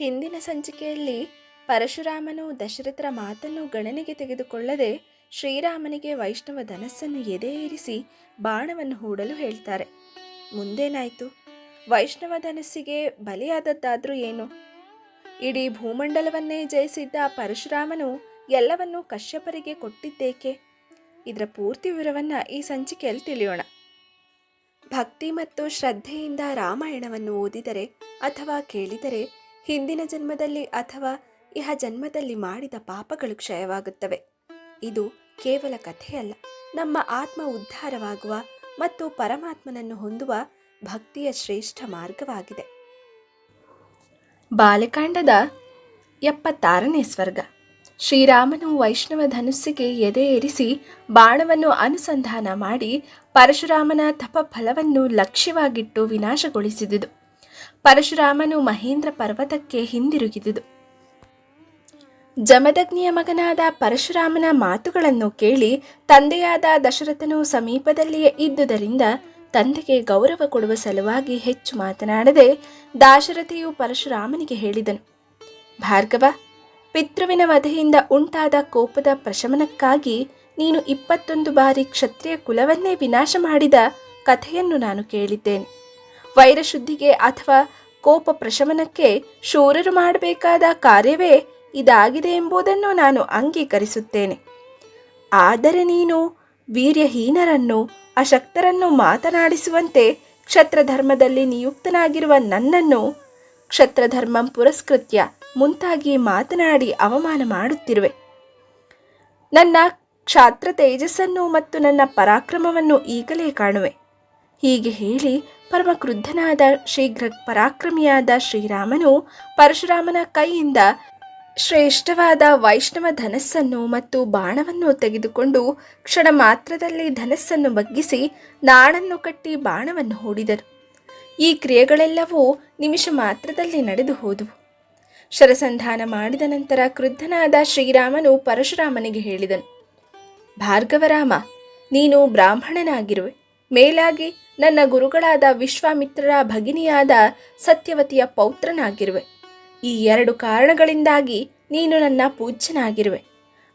ಹಿಂದಿನ ಸಂಚಿಕೆಯಲ್ಲಿ ಪರಶುರಾಮನು ದಶರಥರ ಮಾತನ್ನು ಗಣನೆಗೆ ತೆಗೆದುಕೊಳ್ಳದೆ ಶ್ರೀರಾಮನಿಗೆ ವೈಷ್ಣವ ಧನಸ್ಸನ್ನು ಎದೆ ಏರಿಸಿ ಬಾಣವನ್ನು ಹೂಡಲು ಹೇಳ್ತಾರೆ. ಮುಂದೇನಾಯಿತು? ವೈಷ್ಣವ ಧನಸ್ಸಿಗೆ ಬಲಿಯಾದದ್ದಾದರೂ ಏನು? ಇಡೀ ಭೂಮಂಡಲವನ್ನೇ ಜಯಿಸಿದ್ದ ಪರಶುರಾಮನು ಎಲ್ಲವನ್ನೂ ಕಶ್ಯಪರಿಗೆ ಕೊಟ್ಟಿದ್ದೇಕೆ? ಇದರ ಪೂರ್ತಿ ವಿವರವನ್ನು ಈ ಸಂಚಿಕೆಯಲ್ಲಿ ತಿಳಿಯೋಣ. ಭಕ್ತಿ ಮತ್ತು ಶ್ರದ್ಧೆಯಿಂದ ರಾಮಾಯಣವನ್ನು ಓದಿದರೆ ಅಥವಾ ಕೇಳಿದರೆ ಹಿಂದಿನ ಜನ್ಮದಲ್ಲಿ ಅಥವಾ ಇಹ ಜನ್ಮದಲ್ಲಿ ಮಾಡಿದ ಪಾಪಗಳು ಕ್ಷಯವಾಗುತ್ತವೆ. ಇದು ಕೇವಲ ಕಥೆಯಲ್ಲ. ನಮ್ಮ ಆತ್ಮ ಉದ್ಧಾರವಾಗುವ ಮತ್ತು ಪರಮಾತ್ಮನನ್ನು ಹೊಂದುವ ಭಕ್ತಿಯ ಶ್ರೇಷ್ಠ ಮಾರ್ಗವಾಗಿದೆ. ಬಾಲಕಾಂಡದ ಎಪ್ಪತ್ತಾರನೇ ಸ್ವರ್ಗ. ಶ್ರೀರಾಮನು ವೈಷ್ಣವ ಧನುಸ್ಸಿಗೆ ಎದೆ ಏರಿಸಿ ಬಾಣವನ್ನು ಅನುಸಂಧಾನ ಮಾಡಿ ಪರಶುರಾಮನ ತಪ ಫಲವನ್ನು ಲಕ್ಷ್ಯವಾಗಿಟ್ಟು ವಿನಾಶಗೊಳಿಸಿದುದು. ಪರಶುರಾಮನು ಮಹೇಂದ್ರ ಪರ್ವತಕ್ಕೆ ಹಿಂದಿರುಗಿದುದು. ಜಮದಗ್ನಿಯ ಮಗನಾದ ಪರಶುರಾಮನ ಮಾತುಗಳನ್ನು ಕೇಳಿ ತಂದೆಯಾದ ದಶರಥನು ಸಮೀಪದಲ್ಲಿಯೇ ಇದ್ದುದರಿಂದ ತಂದೆಗೆ ಗೌರವ ಕೊಡುವ ಸಲುವಾಗಿ ಹೆಚ್ಚು ಮಾತನಾಡದೆ ದಾಶರಥಿಯು ಪರಶುರಾಮನಿಗೆ ಹೇಳಿದನು. ಭಾರ್ಗವ, ಪಿತೃವಿನ ವಧೆಯಿಂದ ಉಂಟಾದ ಕೋಪದ ಪ್ರಶಮನಕ್ಕಾಗಿ ನೀನು ಇಪ್ಪತ್ತೊಂದು ಬಾರಿ ಕ್ಷತ್ರಿಯ ಕುಲವನ್ನೇ ವಿನಾಶ ಮಾಡಿದ ಕಥೆಯನ್ನು ನಾನು ಕೇಳಿದ್ದೇನೆ. ವೈರಶುದ್ಧಿಗೆ ಅಥವಾ ಕೋಪ ಪ್ರಶಮನಕ್ಕೆ ಶೂರರು ಮಾಡಬೇಕಾದ ಕಾರ್ಯವೇ ಇದಾಗಿದೆ ಎಂಬುದನ್ನು ನಾನು ಅಂಗೀಕರಿಸುತ್ತೇನೆ. ಆದರೆ ನೀನು ವೀರ್ಯಹೀನರನ್ನು, ಅಶಕ್ತರನ್ನು ಮಾತನಾಡಿಸುವಂತೆ ಕ್ಷತ್ರಧರ್ಮದಲ್ಲಿ ನಿಯುಕ್ತನಾಗಿರುವ ನನ್ನನ್ನು ಕ್ಷತ್ರಧರ್ಮಂ ಪುರಸ್ಕೃತ್ಯ ಮುಂತಾಗಿ ಮಾತನಾಡಿ ಅವಮಾನ ಮಾಡುತ್ತಿರುವೆ. ನನ್ನ ಕ್ಷಾತ್ರ ತೇಜಸ್ಸನ್ನು ಮತ್ತು ನನ್ನ ಪರಾಕ್ರಮವನ್ನು ಈಗಲೇ ಕಾಣುವೆ. ಹೀಗೆ ಹೇಳಿ ಪರಮ ಕ್ರುದ್ಧನಾದ ಶೀಘ್ರ ಪರಾಕ್ರಮಿಯಾದ ಶ್ರೀರಾಮನು ಪರಶುರಾಮನ ಕೈಯಿಂದ ಶ್ರೇಷ್ಠವಾದ ವೈಷ್ಣವ ಧನಸ್ಸನ್ನು ಮತ್ತು ಬಾಣವನ್ನು ತೆಗೆದುಕೊಂಡು ಕ್ಷಣ ಮಾತ್ರದಲ್ಲಿ ಧನಸ್ಸನ್ನು ಬಗ್ಗಿಸಿ ನಾಣನ್ನು ಕಟ್ಟಿ ಬಾಣವನ್ನು ಹೂಡಿದರು. ಈ ಕ್ರಿಯೆಗಳೆಲ್ಲವೂ ನಿಮಿಷ ಮಾತ್ರದಲ್ಲಿ ನಡೆದು ಹೋದವು. ಶರಸಂಧಾನ ಮಾಡಿದ ನಂತರ ಕ್ರುದ್ಧನಾದ ಶ್ರೀರಾಮನು ಪರಶುರಾಮನಿಗೆ ಹೇಳಿದನು ಭಾರ್ಗವರಾಮ ನೀನು ಬ್ರಾಹ್ಮಣನಾಗಿರುವೆ. ಮೇಲಾಗಿ ನನ್ನ ಗುರುಗಳಾದ ವಿಶ್ವಾಮಿತ್ರರ ಭಗಿನಿಯಾದ ಸತ್ಯವತಿಯ ಪೌತ್ರನಾಗಿರುವೆ. ಈ ಎರಡು ಕಾರಣಗಳಿಂದಾಗಿ ನೀನು ನನ್ನ ಪೂಜ್ಯನಾಗಿರುವೆ.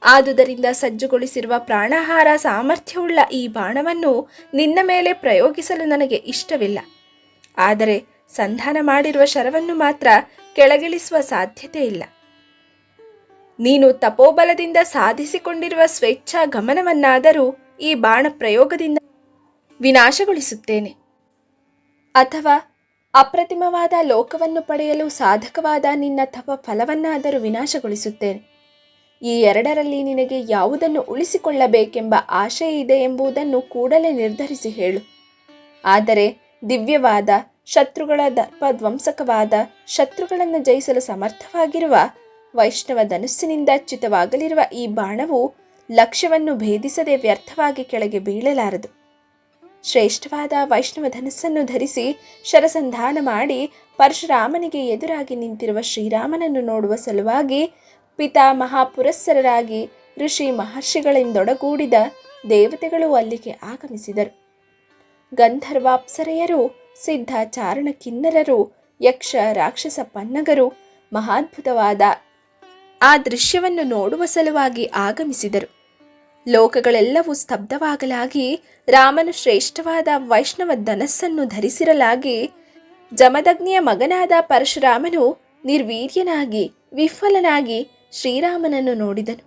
ಆದುದರಿಂದ ಸಜ್ಜುಗೊಳಿಸಿರುವ ಪ್ರಾಣಾಹಾರ ಸಾಮರ್ಥ್ಯವುಳ್ಳ ಈ ಬಾಣವನ್ನು ನಿನ್ನ ಮೇಲೆ ಪ್ರಯೋಗಿಸಲು ನನಗೆ ಇಷ್ಟವಿಲ್ಲ. ಆದರೆ ಸಂಧಾನ ಮಾಡಿರುವ ಶರವನ್ನು ಮಾತ್ರ ಕೆಳಗಿಳಿಸುವ ಸಾಧ್ಯತೆ ಇಲ್ಲ. ನೀನು ತಪೋಬಲದಿಂದ ಸಾಧಿಸಿಕೊಂಡಿರುವ ಸ್ವೇಚ್ಛಾ ಗಮನವನ್ನಾದರೂ ಈ ಬಾಣ ಪ್ರಯೋಗದಿಂದ ವಿನಾಶಗೊಳಿಸುತ್ತೇನೆ. ಅಥವಾ ಅಪ್ರತಿಮವಾದ ಲೋಕವನ್ನು ಪಡೆಯಲು ಸಾಧಕವಾದ ನಿನ್ನ ತಪ ಫಲವನ್ನಾದರೂ ವಿನಾಶಗೊಳಿಸುತ್ತೇನೆ. ಈ ಎರಡರಲ್ಲಿ ನಿನಗೆ ಯಾವುದನ್ನು ಉಳಿಸಿಕೊಳ್ಳಬೇಕೆಂಬ ಆಶೆ ಇದೆ ಎಂಬುದನ್ನು ಕೂಡಲೇ ನಿರ್ಧರಿಸಿ ಹೇಳು. ಆದರೆ ದಿವ್ಯವಾದ, ಶತ್ರುಗಳ ದರ್ಪ ಧ್ವಂಸಕವಾದ, ಶತ್ರುಗಳನ್ನು ಜಯಿಸಲು ಸಮರ್ಥವಾಗಿರುವ ವೈಷ್ಣವ ಧನುಸ್ಸಿನಿಂದ ಚ್ಯುತವಾಗಲಿರುವ ಈ ಬಾಣವು ಲಕ್ಷ್ಯವನ್ನು ಭೇದಿಸದೆ ವ್ಯರ್ಥವಾಗಿ ಕೆಳಗೆ ಬೀಳಲಾರದು. ಶ್ರೇಷ್ಠವಾದ ವೈಷ್ಣವ ಧನಸ್ಸನ್ನು ಧರಿಸಿ ಶರಸಂಧಾನ ಮಾಡಿ ಪರಶುರಾಮನಿಗೆ ಎದುರಾಗಿ ನಿಂತಿರುವ ಶ್ರೀರಾಮನನ್ನು ನೋಡುವ ಸಲುವಾಗಿ ಪಿತಾ ಮಹಾಪುರಸ್ಸರರಾಗಿ ಋಷಿ ಮಹರ್ಷಿಗಳಿಂದೊಡಗೂಡಿದ ದೇವತೆಗಳು ಅಲ್ಲಿಗೆ ಆಗಮಿಸಿದರು. ಗಂಧರ್ವಾಪ್ಸರೆಯರು, ಸಿದ್ಧ ಚಾರಣ ಕಿನ್ನರರು ಯಕ್ಷ ರಾಕ್ಷಸ ಪನ್ನಗರು ಮಹಾದ್ಭುತವಾದ ಆ ದೃಶ್ಯವನ್ನು ನೋಡುವ ಸಲುವಾಗಿ ಆಗಮಿಸಿದರು. ಲೋಕಗಳೆಲ್ಲವೂ ಸ್ತಬ್ಧವಾಗಲಾಗಿ ರಾಮನು ಶ್ರೇಷ್ಠವಾದ ವೈಷ್ಣವ ಧನಸ್ಸನ್ನು ಧರಿಸಿರಲಾಗಿ ಜಮದಗ್ನಿಯ ಮಗನಾದ ಪರಶುರಾಮನು ನಿರ್ವೀರ್ಯನಾಗಿ, ವಿಫಲನಾಗಿ ಶ್ರೀರಾಮನನ್ನು ನೋಡಿದನು.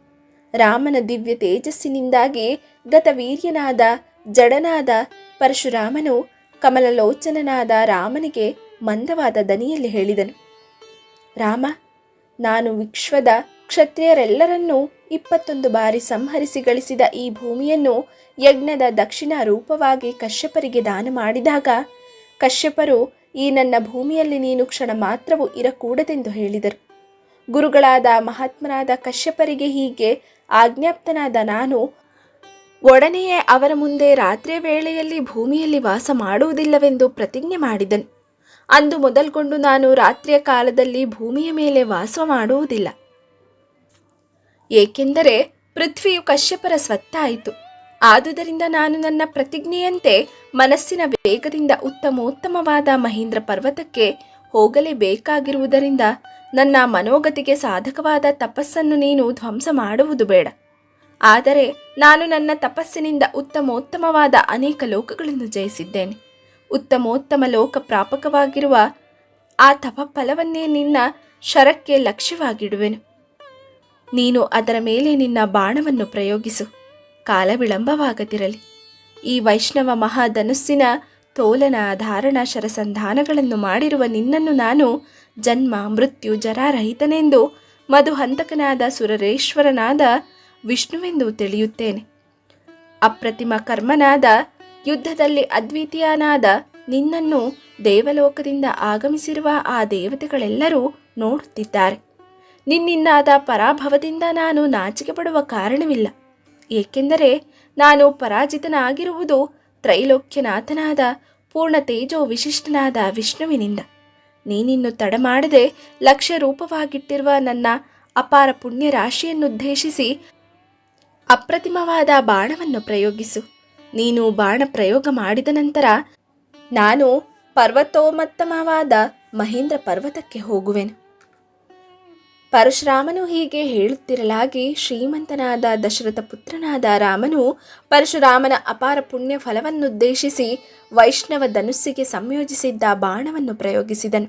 ರಾಮನ ದಿವ್ಯ ತೇಜಸ್ಸಿನಿಂದಾಗಿ ಗತವೀರ್ಯನಾದ, ಜಡನಾದ ಪರಶುರಾಮನು ಕಮಲಲೋಚನನಾದ ರಾಮನಿಗೆ ಮಂದವಾದ ದನಿಯಲ್ಲಿ ಹೇಳಿದನು. ರಾಮ, ನಾನು ವಿಶ್ವದ ಕ್ಷತ್ರಿಯರೆಲ್ಲರನ್ನೂ ಇಪ್ಪತ್ತೊಂದು ಬಾರಿ ಸಂಹರಿಸಿ ಗಳಿಸಿದ ಈ ಭೂಮಿಯನ್ನು ಯಜ್ಞದ ದಕ್ಷಿಣ ರೂಪವಾಗಿ ಕಶ್ಯಪರಿಗೆ ದಾನ ಮಾಡಿದಾಗ, ಕಶ್ಯಪರು, ಈ ನನ್ನ ಭೂಮಿಯಲ್ಲಿ ನೀನು ಕ್ಷಣ ಮಾತ್ರವೂ ಇರಕೂಡದೆಂದು ಹೇಳಿದರು. ಗುರುಗಳಾದ ಮಹಾತ್ಮನಾದ ಕಶ್ಯಪರಿಗೆ ಹೀಗೆ ಆಜ್ಞಾಪ್ತನಾದ ನಾನು, ಒಡನೆಯೇ ಅವರ ಮುಂದೆ ರಾತ್ರಿಯ ವೇಳೆಯಲ್ಲಿ ಭೂಮಿಯಲ್ಲಿ ವಾಸ ಮಾಡುವುದಿಲ್ಲವೆಂದು ಪ್ರತಿಜ್ಞೆ ಮಾಡಿದನು. ಅಂದು ಮೊದಲ್ಗೊಂಡು ನಾನು ರಾತ್ರಿಯ ಕಾಲದಲ್ಲಿ ಭೂಮಿಯ ಮೇಲೆ ವಾಸ ಮಾಡುವುದಿಲ್ಲ. ಏಕೆಂದರೆ ಪೃಥ್ವಿಯು ಕಶ್ಯಪರ ಸ್ವತ್ತಾಯಿತು. ಆದುದರಿಂದ ನಾನು ನನ್ನ ಪ್ರತಿಜ್ಞೆಯಂತೆ ಮನಸ್ಸಿನ ವೇಗದಿಂದ ಉತ್ತಮೋತ್ತಮವಾದ ಮಹೇಂದ್ರ ಪರ್ವತಕ್ಕೆ ಹೋಗಲೇಬೇಕಾಗಿರುವುದರಿಂದ ನನ್ನ ಮನೋಗತಿಗೆ ಸಾಧಕವಾದ ತಪಸ್ಸನ್ನು ನೀನು ಧ್ವಂಸ ಮಾಡುವುದು ಬೇಡ. ಆದರೆ ನಾನು ನನ್ನ ತಪಸ್ಸಿನಿಂದ ಉತ್ತಮೋತ್ತಮವಾದ ಅನೇಕ ಲೋಕಗಳನ್ನು ಜಯಿಸಿದ್ದೇನೆ. ಉತ್ತಮೋತ್ತಮ ಲೋಕ ಪ್ರಾಪಕವಾಗಿರುವ ಆ ತಪಫಲವನ್ನೇ ನಿನ್ನ ಶರಕ್ಕೆ ಲಕ್ಷ್ಯವಾಗಿಡುವೆನು. ನೀನು ಅದರ ಮೇಲೆ ನಿನ್ನ ಬಾಣವನ್ನು ಪ್ರಯೋಗಿಸು. ಕಾಲ ವಿಳಂಬವಾಗದಿರಲಿ. ಈ ವೈಷ್ಣವ ಮಹಾಧನುಸ್ಸಿನ ತೋಲನ ಧಾರಣ ಶರಸಂಧಾನಗಳನ್ನು ಮಾಡಿರುವ ನಿನ್ನನ್ನು ನಾನು ಜನ್ಮ, ಮೃತ್ಯು, ಜರಾರಹಿತನೆಂದು ಮಧುಹಂತಕನಾದ ಸುರರೇಶ್ವರನಾದ ವಿಷ್ಣುವೆಂದು ತಿಳಿಯುತ್ತೇನೆ. ಅಪ್ರತಿಮ ಕರ್ಮನಾದ, ಯುದ್ಧದಲ್ಲಿ ಅದ್ವಿತೀಯನಾದ ನಿನ್ನನ್ನು ದೇವಲೋಕದಿಂದ ಆಗಮಿಸಿರುವ ಆ ದೇವತೆಗಳೆಲ್ಲರೂ ನೋಡುತ್ತಿದ್ದಾರೆ. ನಿನ್ನಿಂದಾದ ಪರಾಭವದಿಂದ ನಾನು ನಾಚಿಕೆ ಪಡುವ ಕಾರಣವಿಲ್ಲ. ಏಕೆಂದರೆ ನಾನು ಪರಾಜಿತನಾಗಿರುವುದು ತ್ರೈಲೋಕ್ಯನಾಥನಾದ ಪೂರ್ಣ ತೇಜೋ ವಿಶಿಷ್ಟನಾದ ವಿಷ್ಣುವಿನಿಂದ. ನೀನಿನ್ನು ತಡಮಾಡದೆ ಲಕ್ಷ ರೂಪವಾಗಿಟ್ಟಿರುವ ನನ್ನ ಅಪಾರ ಪುಣ್ಯ ರಾಶಿಯನ್ನುದ್ದೇಶಿಸಿ ಅಪ್ರತಿಮವಾದ ಬಾಣವನ್ನು ಪ್ರಯೋಗಿಸು. ನೀನು ಬಾಣ ಪ್ರಯೋಗ ಮಾಡಿದ ನಂತರ ನಾನು ಪರ್ವತೋಮತ್ತಮವಾದ ಮಹೇಂದ್ರ ಪರ್ವತಕ್ಕೆ ಹೋಗುವೆನು. ಪರಶುರಾಮನು ಹೀಗೆ ಹೇಳುತ್ತಿರಲಾಗಿ ಶ್ರೀಮಂತನಾದ ದಶರಥ ಪುತ್ರನಾದ ರಾಮನು ಪರಶುರಾಮನ ಅಪಾರ ಪುಣ್ಯ ಫಲವನ್ನುದ್ದೇಶಿಸಿ ವೈಷ್ಣವ ಧನುಸ್ಸಿಗೆ ಸಂಯೋಜಿಸಿದ್ದ ಬಾಣವನ್ನು ಪ್ರಯೋಗಿಸಿದನು.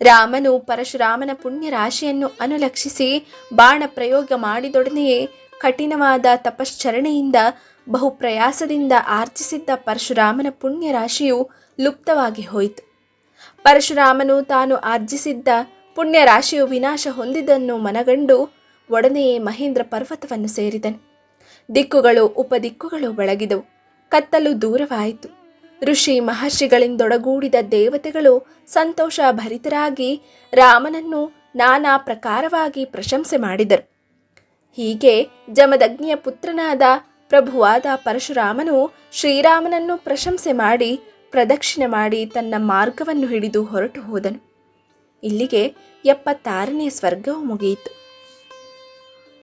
ರಾಮನು ಪರಶುರಾಮನ ಪುಣ್ಯ ರಾಶಿಯನ್ನು ಅನುಲಕ್ಷಿಸಿ ಬಾಣ ಪ್ರಯೋಗ ಮಾಡಿದೊಡನೆಯೇ ಕಠಿಣವಾದ ತಪಶ್ಚರಣೆಯಿಂದ ಬಹು ಪ್ರಯಾಸದಿಂದ ಆರ್ಜಿಸಿದ್ದ ಪರಶುರಾಮನ ಪುಣ್ಯ ರಾಶಿಯು ಲುಪ್ತವಾಗಿ ಹೋಯಿತು. ಪರಶುರಾಮನು ತಾನು ಆರ್ಜಿಸಿದ್ದ ಪುಣ್ಯ ರಾಶಿಯು ವಿನಾಶ ಹೊಂದಿದ್ದನ್ನು ಮನಗಂಡು ಒಡನೆಯೇ ಮಹೇಂದ್ರ ಪರ್ವತವನ್ನು ಸೇರಿದನು. ದಿಕ್ಕುಗಳು ಉಪದಿಕ್ಕುಗಳು ಬೆಳಗಿದವು ಕತ್ತಲು ದೂರವಾಯಿತು. ಋಷಿ ಮಹರ್ಷಿಗಳಿಂದೊಡಗೂಡಿದ ದೇವತೆಗಳು ಸಂತೋಷ ಭರಿತರಾಗಿ ರಾಮನನ್ನು ನಾನಾ ಪ್ರಕಾರವಾಗಿ ಪ್ರಶಂಸೆ ಮಾಡಿದರು. ಹೀಗೆ ಜಮದಗ್ನಿಯ ಪುತ್ರನಾದ ಪ್ರಭುವಾದ ಪರಶುರಾಮನು ಶ್ರೀರಾಮನನ್ನು ಪ್ರಶಂಸೆ ಮಾಡಿ ಪ್ರದಕ್ಷಿಣೆ ಮಾಡಿ ತನ್ನ ಮಾರ್ಗವನ್ನು ಹಿಡಿದು ಹೊರಟು ಹೋದನು. ಇಲ್ಲಿಗೆ ಎಪ್ಪತ್ತಾರನೇ ಸ್ವರ್ಗವು ಮುಗಿಯಿತು.